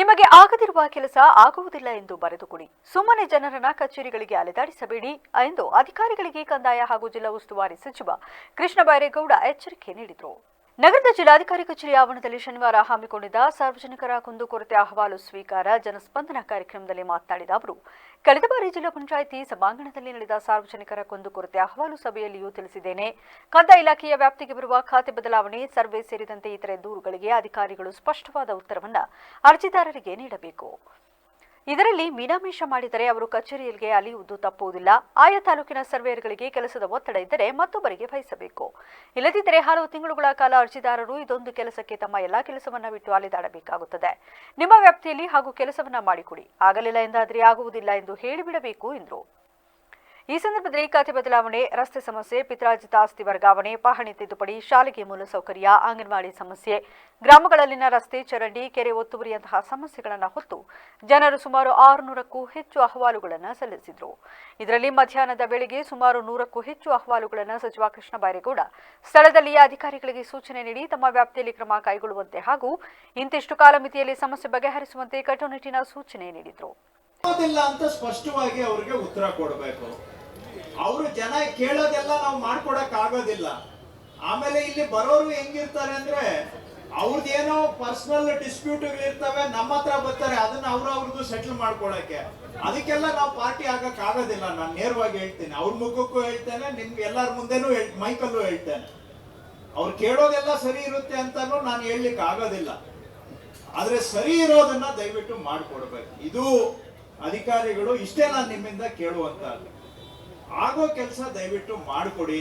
ನಿಮಗೆ ಆಗದಿರುವ ಕೆಲಸ ಆಗುವುದಿಲ್ಲ ಎಂದು ಬರೆದುಕೊಡಿ ಸುಮ್ಮನೆ ಜನರನ್ನ ಕಚೇರಿಗಳಿಗೆ ಅಲೆದಾಡಿಸಬೇಡಿ ಎಂದು ಅಧಿಕಾರಿಗಳಿಗೆ ಕಂದಾಯ ಹಾಗೂ ಜಿಲ್ಲಾ ಉಸ್ತುವಾರಿ ಸಚಿವ ಕೃಷ್ಣ ಬೈರೇಗೌಡ ಎಚ್ಚರಿಕೆ ನೀಡಿದರು. ನಗರದ ಜಿಲ್ಲಾಧಿಕಾರಿ ಕಚೇರಿ ಆವರಣದಲ್ಲಿ ಶನಿವಾರ ಹಮ್ಮಿಕೊಂಡಿದ್ದ ಸಾರ್ವಜನಿಕರ ಕುಂದುಕೊರತೆ ಅಹವಾಲು ಸ್ವೀಕಾರ ಜನಸ್ಪಂದನ ಕಾರ್ಯಕ್ರಮದಲ್ಲಿ ಮಾತನಾಡಿದ ಅವರು, ಕಳೆದ ಬಾರಿ ಜಿಲ್ಲಾ ಪಂಚಾಯಿತಿ ಸಭಾಂಗಣದಲ್ಲಿ ನಡೆದ ಸಾರ್ವಜನಿಕರ ಕುಂದುಕೊರತೆ ಅಹವಾಲು ಸಭೆಯಲ್ಲಿಯೂ ತಿಳಿಸಿದ್ದೇನೆ. ಕಂದಾಯ ಇಲಾಖೆಯ ವ್ಯಾಪ್ತಿಗೆ ಬರುವ ಖಾತೆ ಬದಲಾವಣೆ, ಸರ್ವೆ ಸೇರಿದಂತೆ ಇತರೆ ದೂರುಗಳಿಗೆ ಅಧಿಕಾರಿಗಳು ಸ್ಪಷ್ಟವಾದ ಉತ್ತರವನ್ನು ಅರ್ಜಿದಾರರಿಗೆ ನೀಡಬೇಕು. ಇದರಲ್ಲಿ ಮೀನಾಮೇಷ ಮಾಡಿದರೆ ಅವರು ಕಚೇರಿಯಲ್ಲಿಗೆ ಅಲಿಯುವುದು ತಪ್ಪುವುದಿಲ್ಲ. ಆಯಾ ತಾಲೂಕಿನ ಸರ್ವೇಯರ್ಗಳಿಗೆ ಕೆಲಸದ ಒತ್ತಡ ಇದ್ದರೆ ಮತ್ತೊಬ್ಬರಿಗೆ ವಹಿಸಬೇಕು. ಇಲ್ಲದಿದ್ದರೆ ಹಲವು ತಿಂಗಳುಗಳ ಕಾಲ ಅರ್ಜಿದಾರರು ಇದೊಂದು ಕೆಲಸಕ್ಕೆ ತಮ್ಮ ಎಲ್ಲಾ ಕೆಲಸವನ್ನ ಬಿಟ್ಟು ಅಲೆದಾಡಬೇಕಾಗುತ್ತದೆ. ನಿಮ್ಮ ವ್ಯಾಪ್ತಿಯಲ್ಲಿ ಹಾಗೂ ಕೆಲಸವನ್ನ ಮಾಡಿಕೊಡಿ. ಆಗಲಿಲ್ಲ ಎಂದಾದರೆ ಆಗುವುದಿಲ್ಲ ಎಂದು ಹೇಳಿಬಿಡಬೇಕು ಎಂದರು. ಈ ಸಂದರ್ಭದಲ್ಲಿ ಖಾತೆ ಬದಲಾವಣೆ, ರಸ್ತೆ ಸಮಸ್ಯೆ, ಪಿತ್ರಾರ್ಜಿತ ಆಸ್ತಿ ವರ್ಗಾವಣೆ, ಪಹಣಿ ತಿದ್ದುಪಡಿ, ಶಾಲೆಗೆ ಮೂಲಸೌಕರ್ಯ ಅಂಗನವಾಡಿ ಸಮಸ್ಯೆ, ಗ್ರಾಮಗಳಲ್ಲಿನ ರಸ್ತೆ ಚರಂಡಿ, ಕೆರೆ ಒತ್ತುವರಿಯಂತಹ ಸಮಸ್ಯೆಗಳನ್ನು ಹೊತ್ತು ಜನರು ಸುಮಾರು ಆರುನೂರಕ್ಕೂ ಹೆಚ್ಚು ಅಹವಾಲುಗಳನ್ನು ಸಲ್ಲಿಸಿದರು. ಇದರಲ್ಲಿ ಮಧ್ಯಾಹ್ನದ ವೇಳೆಗೆ ಸುಮಾರು ನೂರಕ್ಕೂ ಹೆಚ್ಚು ಅಹವಾಲುಗಳನ್ನು ಸಚಿವ ಕೃಷ್ಣ ಬೈರೇಗೌಡ ಸ್ಥಳದಲ್ಲಿಯೇ ಅಧಿಕಾರಿಗಳಿಗೆ ಸೂಚನೆ ನೀಡಿ ತಮ್ಮ ವ್ಯಾಪ್ತಿಯಲ್ಲಿ ಕ್ರಮ ಕೈಗೊಳ್ಳುವಂತೆ ಹಾಗೂ ಇಂತಿಷ್ಟು ಕಾಲಮಿತಿಯಲ್ಲಿ ಸಮಸ್ಯೆ ಬಗೆಹರಿಸುವಂತೆ ಕಟ್ಟುನಿಟ್ಟಿನ ಸೂಚನೆ ನೀಡಿದರು. ಅಂತ ಸ್ಪಷ್ಟವಾಗಿ ಅವರಿಗೆ ಉತ್ತರ ಕೊಡಬೇಕು. ಅವರು ಜನ ಕೇಳೋದೆಲ್ಲ ನಾವು ಮಾಡ್ಕೊಡಕ್ ಆಗೋದಿಲ್ಲ ಆಮೇಲೆ ಇಲ್ಲಿ ಬರೋರು ಹೆಂಗಿರ್ತಾರೆ ಅಂದ್ರೆ ಅವ್ರದ್ದೇನೋ ಪರ್ಸನಲ್ ಡಿಸ್ಪ್ಯೂಟ್ ಇರ್ತವೆ ನಮ್ಮ ಹತ್ರ ಬರ್ತಾರೆ, ಅದನ್ನ ಅವ್ರ ಅವ್ರದ್ದು ಸೆಟ್ಲ್ ಮಾಡ್ಕೊಳಕ್ಕೆ. ಅದಕ್ಕೆಲ್ಲ ನಾವು ಪಾರ್ಟಿ ಆಗಕ್ ಆಗೋದಿಲ್ಲ ನಾನು ನೇರವಾಗಿ ಹೇಳ್ತೇನೆ. ಅವ್ರ ಮುಖಕ್ಕೂ ಹೇಳ್ತೇನೆ, ನಿಮ್ಗೆ ಎಲ್ಲರ ಮುಂದೆನೂ ಹೇಳ್, ಮೈಕಲ್ಲೂ ಹೇಳ್ತೇನೆ. ಅವ್ರು ಕೇಳೋದೆಲ್ಲ ಸರಿ ಇರುತ್ತೆ ಅಂತಾನು ನಾನು ಹೇಳಲಿಕ್ಕೆ ಆಗೋದಿಲ್ಲ ಆದ್ರೆ ಸರಿ ಇರೋದನ್ನ ದಯವಿಟ್ಟು ಮಾಡಿಕೊಡ್ಬೇಕು. ಇದು ಅಧಿಕಾರಿಗಳು ಇಷ್ಟೇ ನಾನು ನಿಮ್ಮಿಂದ ಕೇಳುವಂತ ಆಗೋ ಕೆಲಸ ದಯವಿಟ್ಟು ಮಾಡಿಕೊಡಿ.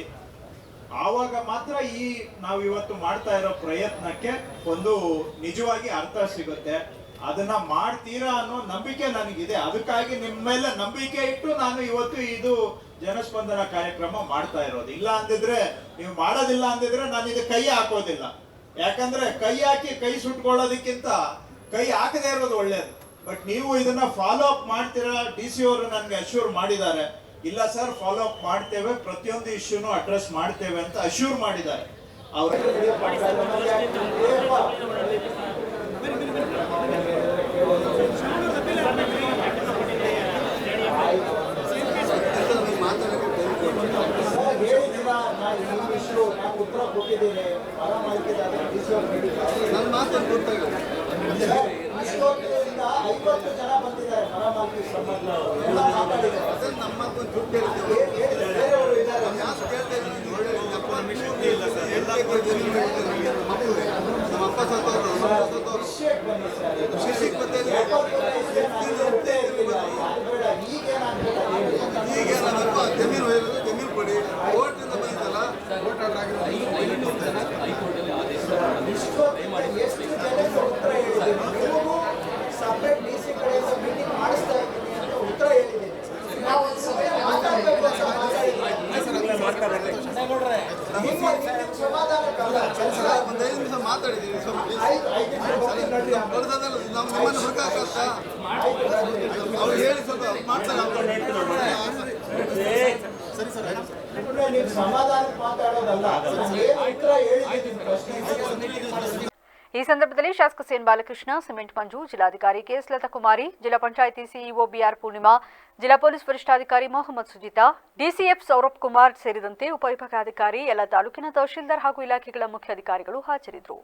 ಆವಾಗ ಮಾತ್ರ ಈ ನಾವು ಇವತ್ತು ಮಾಡ್ತಾ ಇರೋ ಪ್ರಯತ್ನಕ್ಕೆ ಒಂದು ನಿಜವಾಗಿ ಅರ್ಥ ಸಿಗುತ್ತೆ. ಅದನ್ನ ಮಾಡ್ತೀರಾ ಅನ್ನೋ ನಂಬಿಕೆ ನನಗಿದೆ. ಅದಕ್ಕಾಗಿ ನಿಮ್ಮ ಮೇಲೆ ನಂಬಿಕೆ ಇಟ್ಟು ನಾನು ಇವತ್ತು ಇದು ಜನಸ್ಪಂದನ ಕಾರ್ಯಕ್ರಮ ಮಾಡ್ತಾ ಇರೋದು. ಇಲ್ಲ ಅಂದಿದ್ರೆ ನೀವು ಮಾಡೋದಿಲ್ಲ ಅಂದಿದ್ರೆ ನಾನು ಇದು ಕೈ ಹಾಕೋದಿಲ್ಲ. ಯಾಕಂದ್ರೆ ಕೈ ಹಾಕಿ ಕೈ ಸುಟ್ಕೊಳ್ಳೋದಕ್ಕಿಂತ ಕೈ ಹಾಕದೇ ಇರೋದು ಒಳ್ಳೇದು. ಬಟ್ ನೀವು ಇದನ್ನ ಫಾಲೋ ಅಪ್ ಮಾಡ್ತೀರಾ ಡಿ ಸಿ ಅವರು ನನಗೆ ಅಶ್ಯೂರ್ ಮಾಡಿದ್ದಾರೆ. ಇಲ್ಲ ಸರ್ ಫಾಲೋ ಅಪ್ ಮಾಡ್ತೇವೆ ಪ್ರತಿಯೊಂದು ಇಶ್ಯೂನು ಅಡ್ರೆಸ್ ಮಾಡ್ತೇವೆ ಅಂತ ಅಶ್ಯೂರ್ ಮಾಡಿದ್ದಾರೆ. ಅವ್ರ ಉತ್ತರ ಕೊಟ್ಟಿದ್ದೇನೆ ನನ್ನ ಮಾತನ್ನು ಗೊತ್ತಾಗಲ್ಲ ಐವತ್ತು ಜನ ಬಂದಿದ್ದಾರೆ ಮರಾಮತಿ ಸಂಬಂಧ. ಎಲ್ಲ ಮಾತಾಡಿದ್ದಾರೆ ಅದನ್ನ ನಮ್ಮ ಮಾತನ್ನು ದುಡ್ಡು ಬೇರೆಯವರು ಇದ್ದಾರೆ. ಯಾರು ಕೇಳ್ತಾ ಇಲ್ಲ ಸರ್. ಎಲ್ಲ ನಮ್ಮ ಅಪ್ಪ ಸತ್ತವರು. ಬಂದಿದ್ದಾರೆ ಸತ್ತವರು. ಅವ್ರು ಹೇಳಿ ಸ್ವಲ್ಪ ಮಾಡ್ತಾರೆ ಸರಿ ಸರ್ ಈ ಸಂದರ್ಭದಲ್ಲಿ ಶಾಸಕ ಸೇನ್ ಬಾಲಕೃಷ್ಣ ಸಿಮೆಂಟ್ ಮಂಜು ಜಿಲ್ಲಾಧಿಕಾರಿ ಕೆಎಸ್ ಲತಾಕುಮಾರಿ ಜಿಲ್ಲಾ ಪಂಚಾಯಿತಿ ಸಿಇಒ ಬಿಆರ್ ಪೂರ್ಣಿಮಾ ಜಿಲ್ಲಾ ಪೊಲೀಸ್ ವರಿಷ್ಠಾಧಿಕಾರಿ ಮೊಹಮ್ಮದ್ ಸುಜಿತಾ ಡಿಸಿಎಫ್ ಸೌರಭ್ ಕುಮಾರ್ ಸೇರಿದಂತೆ ಉಪವಿಭಾಗಾಧಿಕಾರಿ ಎಲ್ಲ ತಾಲೂಕಿನ ತಹಶೀಲ್ದಾರ್ ಹಾಗೂ ಇಲಾಖೆಗಳ ಮುಖ್ಯ ಅಧಿಕಾರಿಗಳು ಹಾಜರಿದ್ದರು.